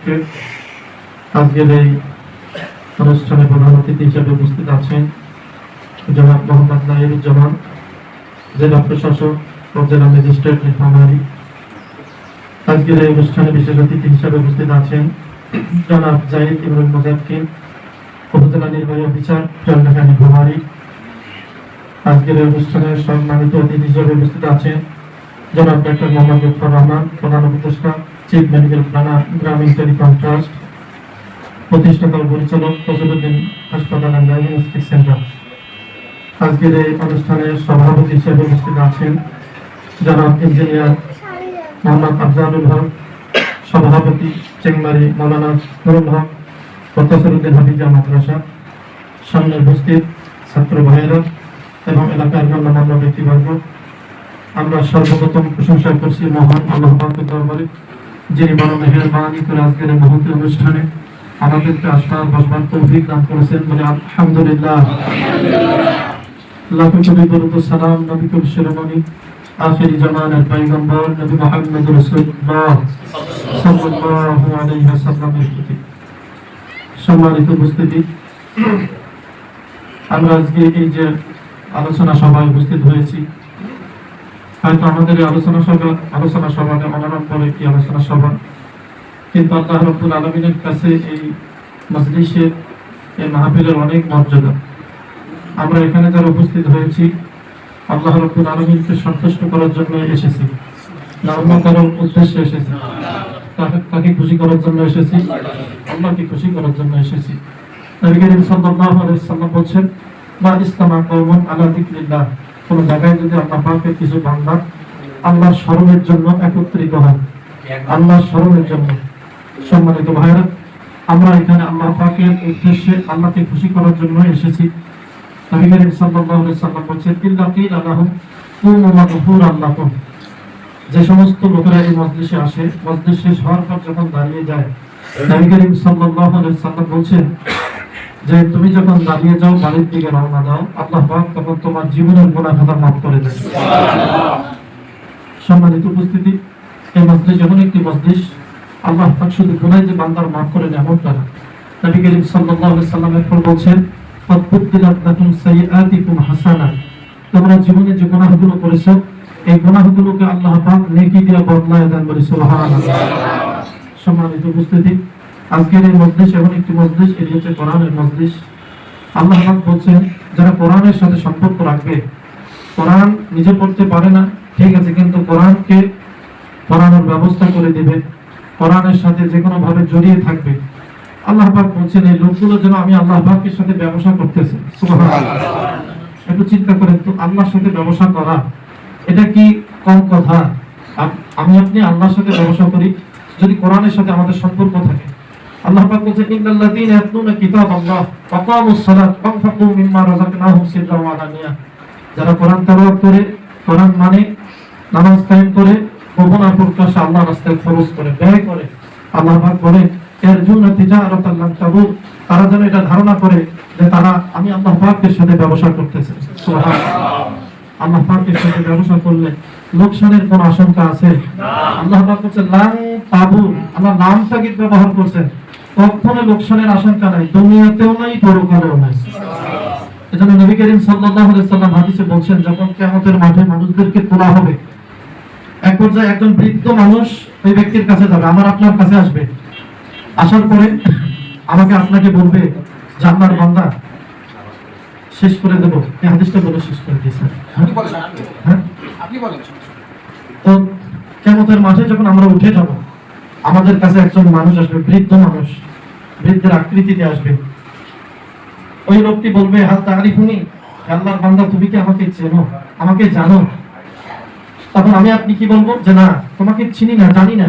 উপলক্ষে আজকের এই অনুষ্ঠানে প্রধান অতিথি হিসেবে উপস্থিত আছেন জনাব মোহাম্মদ নাইরুজ্জামান জেলা প্রশাসক ও জেলা ম্যাজিস্ট্রেট নীলফামারী আজকের এই অনুষ্ঠানে বিশেষ অতিথি হিসেবে উপস্থিত আছেন জনাব জাহিদ ইমরুল মোজাক্কিন উপজেলা নির্বাহী অফিসার চন্দ্রকা নীলফামারী আজকের এই অনুষ্ঠানে সম্মানিত অতিথি হিসেবে উপস্থিত আছেন জনাব ডক্টর মোহাম্মদ লুৎফর রহমান, প্রধান উপদেষ্টা chief medical planner Grameen telecom trust প্রতিষ্ঠাতা ও পরিচালক ফজলুদ্দিন হাসপাতাল অ্যান্ড ডায়াগনস্টিক সেন্টার আজকের এই অনুষ্ঠানে সভাপতি হিসেবে উপস্থিত আছেন জনাব ইঞ্জিনিয়ার মোহাম্মদ আফজালুল হক, সভাপতি চেংমারি মৌলানা নুরুল হক প্রত্যাসরুদ্দিন হাফিজা মাদ্রাসা সামনে উপস্থিত ছাত্র ভাইয়েরা এবং এলাকার গণ্যমান্য ব্যক্তিবর্গ। আমরা সর্বপ্রথম প্রশংসা করছি মহান আল্লাহ দরবারে। যিনি বড় মেহেরবানি করে আজকের মহতি অনুষ্ঠানে আমাদেরকে আসবার বসবার তৌফিক দান করেছেন বলে আলহামদুলিল্লাহ। লাখো দরুদ সালাম নবী কবি শিরোমণি আখিরি জামানের পয়গম্বর নবী মুহাম্মদ রাসূলুল্লাহ সাল্লাল্লাহু আলাইহি ওয়াসাল্লামের প্রতি। সম্মানিত উপস্থিতি, আমরা আজকে এই যে আলোচনা সভায় উপস্থিত হয়েছি হয়তো আমাদের এই আলোচনা সভা, আলোচনা সভাটা মনোরম করে একটি আলোচনা সভা? কিন্তু আল্লাহ রব্বুল আলমিনের কাছে এই মজলিসের এই মাহফিলের অনেক মর্যাদা। আমরা এখানে যারা উপস্থিত হয়েছি, আল্লাহ রব্বুল আলমিনকে সন্তুষ্ট করার জন্য এসেছি। না অন্য কারও উদ্দেশ্যে এসেছি। তাকে- তাকে খুশি করার জন্য এসেছি। আল্লাহকে খুশি করার জন্য এসেছি। নবী করিম সাল্লাল্লাহু আলাইহি সাল্লাম বলছেন, মা ইসলামা কওমুন আলা যিকরিল্লাহ। কোন জায়গায় যদি আল্লাহ পাকের কিছু বান্দা আল্লাহর স্মরণের জন্য একত্রিত হয়, আল্লাহর স্মরণের জন্য। সম্মানিত ভাইরা আমরা এখানে আল্লাহ পাকের উদ্দেশ্যে আল্লাহকে খুশি করার জন্য এসেছি। নবী সাল্লাল্লাহু আলাইহি সাল্লাম বলছেন যে সমস্ত লোকেরা এই মজলিসে আসে, মজলিস শেষ হওয়ার পর যখন দাঁড়িয়ে যায়, নবী করিম সাল্লাল্লাহু আলাইহি সাল্লাম বলছেন যে তুমি যখন দাঁড়িয়ে যাও, বাড়ির দিকে রওনা দাও, আল্লাহ তখন তোমার জীবনের গোনা খাতা মাফ করে দেয় সম্মানিত উপস্থিতি, এই মসজিদ যখন একটি মসজিদ, আল্লাহ পাক শুধু গোনায় যে বান্দার মাফ করে দেয় এমন না। নবী করিম সাল্লাল্লাহু আলাইহি সাল্লাম বলছেন ফাতবুদ্দিলাত লাকুম হাসানা। তোমরা জীবনে যে গুনাহগুলো করেছ, এই গুনাহগুলোকে আল্লাহ পাক নেকি দিয়ে বদলায় দেন বলি সুবহানাল্লাহ। সম্মানিত উপস্থিতি আজকের এই মজলিস এমন একটি মজলিস, এটি হচ্ছে কোরআনের মজলিস। আল্লাহ বলছেন, যারা কোরআনের সাথে সম্পর্ক রাখবে, কোরআন নিজে পড়তে পারে না, ঠিক আছে, কিন্তু কোরআনকে পড়ানোর ব্যবস্থা করে দেবে, কোরআনের সাথে যে কোনোভাবে জড়িয়ে থাকবে। আল্লাহ পাক বলছেন, এই লোকগুলো যেন আমি আল্লাহ পাকের সাথে ব্যবসা করতেছি। একটু চিন্তা করেন তো, আল্লাহর সাথে ব্যবসা করা, এটা কি কম কথা? আমি আপনি আল্লাহর সাথে ব্যবসা করি, যদি কোরআনের সাথে আমাদের সম্পর্ক থাকে। আল্লাহ পাক বলছেন ইন্নাল্লাযীনা ইয়াতলুনা কিতাবাল্লাহ ওয়া কামুস সালাত ওয়া আনফাকু মিম্মা রাযাকনাহুম সিররান ওয়া আলানিয়া। যারা কোরআন তেলাওয়াত করে কোরআন মানে নামাজ কায়েম করে গোপন আর প্রকাশ্যে আল্লাহর রাস্তায় খরচ করে ব্যয় করে। আল্লাহ পাক বলে ইয়ারজুনা তিজারাতান লান তাবুর তারা যেন এটা ধারণা করে যে তারা আমি আল্লাহ পাকের সাথে ব্যবসা করতেছি। সুবহানাল্লাহ। আল্লাহ পাকের সাথে ব্যবসা করলে লোকসানের কোন আশঙ্কা আছে? আল্লাহ পাক বলছেন লাং তাবু আল্লাহ নাম তাগিদ ব্যবহার করছেন? কখনো লোকসানের আশঙ্কা নাই দুনিয়াতেও নাই পরকালেও নাই। এজন্য নবী করিম সাল্লাল্লাহু আলাইহি সাল্লাম হাদিসে বলছেন যখন কিয়ামতের মাঠে মানুষদেরকে তোলা হবে এক পর্যায়ে একজন বৃদ্ধ মানুষ ওই ব্যক্তির কাছে যাবে আমার আপনার কাছে আসবে। আসার পরে আমাকে আপনাকে বলবে জান্নার বান্দা শেষ করে দেবো। এই হাদিসটা বলে শেষ করে দিই স্যার আপনি বলেন হ্যাঁ? আপনি বলেন তো কেমতের মাঠে যখন আমরা উঠে যাব আমাদের কাছে একজন মানুষ আসবে বৃদ্ধ মানুষ। বৃদ্ধের আকৃতিতে আসবে। ওই লোকটি বলবে হাল তারিফুনি আল্লাহর বান্দা, তুমি কি আমাকে চেনো? আমাকে জানো? তখন আমি আপনি কি বলব? যে না, তোমাকে চিনি না, জানি না।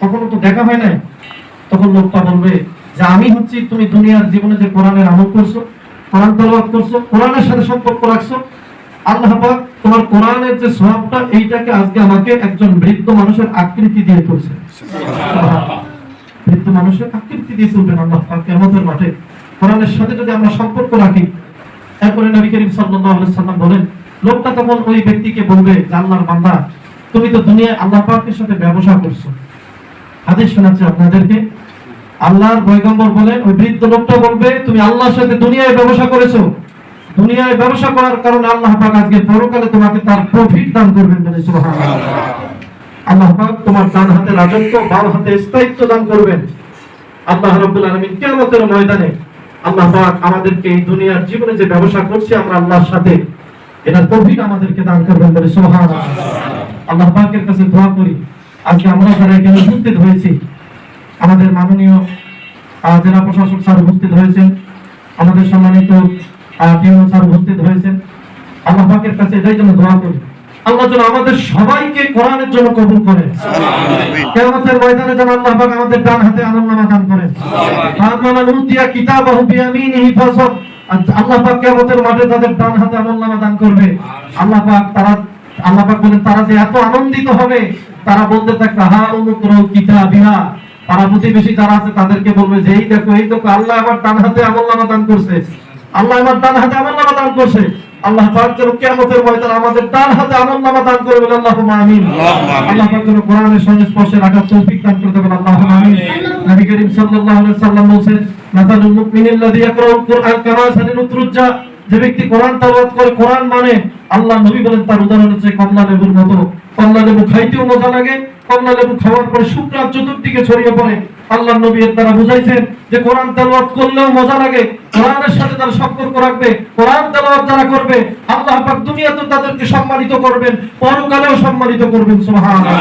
কখনো তো দেখা হয় নাই। তখন লোকটা বলবে, যে আমি হচ্ছি, তুমি দুনিয়ার জীবনে যে কোরআনের আমল করছ, কোরআন তেলাওয়াত করছ, কোরআনের সাথে সম্পর্ক রাখছো, আল্লাহ তোমার কোরআনের যে সওয়াবটা এইটাকে আজকে আমাকে একজন বৃদ্ধ মানুষের আকৃতি দিয়ে তুলছে। বৃদ্ধ মানুষের আকৃতি দিয়ে তুলবেন আল্লাহ পাক কিয়ামতের মাঠে। কোরআনের সাথে যদি আমরা সম্পর্ক রাখি, এরপরে নবী করিম সাল্লাল্লাহু আলাইহি সাল্লাম বলেন, লোকটা তখন ওই ব্যক্তিকে বলবে আল্লাহর বান্দা, তুমি তো দুনিয়ায় আল্লাহ পাকের সাথে ব্যবসা করছ। আপনাদেরকে। আল্লাহর ওই বৃদ্ধ লোকটা বলবে, তুমি আল্লাহর সাথে দুনিয়ায় ব্যবসা করেছ। দুনিয়ায় ব্যবসা করার কারণে আল্লাহ পাক আজকে পরকালে তোমাকে তার প্রফিট দান করবেন বলে সুবহানাল্লাহ। আল্লাহ পাক তোমার ডান হাতে রাজত্ব, বাম হাতে স্থায়িত্ব দান করবেন। আল্লাহ রাব্বুল আলামিন কিয়ামতের ময়দানে আল্লাহ আমাদেরকে এই দুনিয়ার জীবনে যে ব্যবসা করছি, আমরা আল্লাহর সাথে এটার প্রফিট আমাদেরকে দান করবেন বলে সুবহানাল্লাহ। আল্লাহ পাকের কাছে দোয়া করি। আজকে আমরা যারা এখানে উপস্থিত হয়েছি, আমাদের মাননীয় জেলা প্রশাসক স্যার উপস্থিত হয়েছেন, আমাদের সম্মানিত টিউন স্যার উপস্থিত হয়েছেন। আল্লাহ পাকের কাছে এটাই জন্য দোয়া করি। আল্লাহ যেন আমাদের সবাইকে কোরআনের জন্য কবুল করেন কিয়ামতের ময়দানে যেন আল্লাহ পাক আমাদের ডান হাতে আমলনামা দান করেন নুতিয়া কিতাবাহু বিয়ামিনিহি ফাসাব আল্লাহ পাক কিয়ামতের মাঠে তাদের ডান হাতে আমলনামা দান করবে। আল্লাহ পাক তারা আল্লাহ পাক বলেন তারা যে এত আনন্দিত হবে তারা বলতে থাকবে হা উমুকরু কিতাবিহা। পাড়া প্রতিবেশী যারা আছে তাদেরকে বলবে যে এই দেখো এই দেখো আল্লাহ আমার ডান হাতে আমলনামা দান করছে। আল্লাহ আমার ডান হাতে আমলনামা দান করছে। আল্লাহ পাক যেন কিয়ামতের ময়দানে আমাদের ডান হাতে আমলনামা দান করে বলে আল্লাহুম্মা আমিন। আল্লাহ পাক যেন কোরআনের সংস্পর্শে রাখার তৌফিক দান করে দেবেন আল্লাহুম্মা আমিন। নবী করিম সাল্লাল্লাহু আলাইহি সাল্লাম বলেছেন মাসালুল মুমিনিল্লাযী ইয়াকরাউল কুরআন কামা সালিলুত তুরজা যে ব্যক্তি কোরআন তেলাওয়াত করে কোরআন মানে আল্লাহ নবী বলেন তার উদাহরণ হচ্ছে কমলা লেবুর মতো। কমলা লেবু খাইতেও মজা লাগে কমলা লেবু খাওয়ার পরে শুক্রার চতুর্দিকে ছড়িয়ে পড়ে। আল্লাহ নবীর দ্বারা বুঝাইছেন যে কোরআন তেলাওয়াত করলেও মজা লাগে, কোরআনের সাথে তারা সম্পর্ক রাখবে, কোরআন তেলাওয়াত যারা করবে, আল্লাহ পাক দুনিয়াতে তাদেরকে সম্মানিত করবেন, পরকালেও সম্মানিত করবেন, সুবহানাল্লাহ।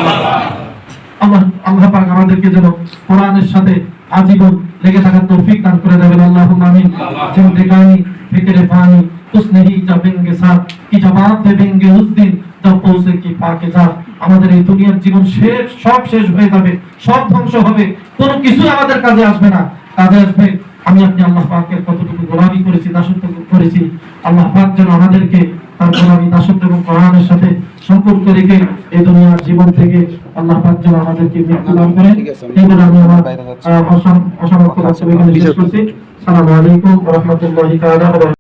আল্লাহ আল্লাহ পাক আমাদেরকে যেন কোরআনের সাথে আজীবন লেগে থাকার তৌফিক দান করে দেবেন, আল্লাহুম্মা আমিন। চিন্তে কানি, ফিকরে ফানি उसने ही जाबेंगे কি की দেবেন देंगे उस दिन পৌঁছে কি পাকে যা আমাদের এই দুনিয়ার জীবন শেষ সব শেষ হয়ে যাবে সব ধ্বংস হবে কোনো কিছু আমাদের কাজে আসবে না। কাজে আসবে আমি আপনি আল্লাহ কতটুকু গোলামি করেছি দাসত্ব করেছি আল্লাহ পাক যেন আমাদেরকে তার গোলামি দাসত্ব এবং কোরআনের সাথে সম্পর্ক রেখে এই দুনিয়ার জীবন থেকে আল্লাহ পাক যেন আমাদেরকে মৃত্যু দান করে আমি আমার এখানে করছি। সালামু আলাইকুম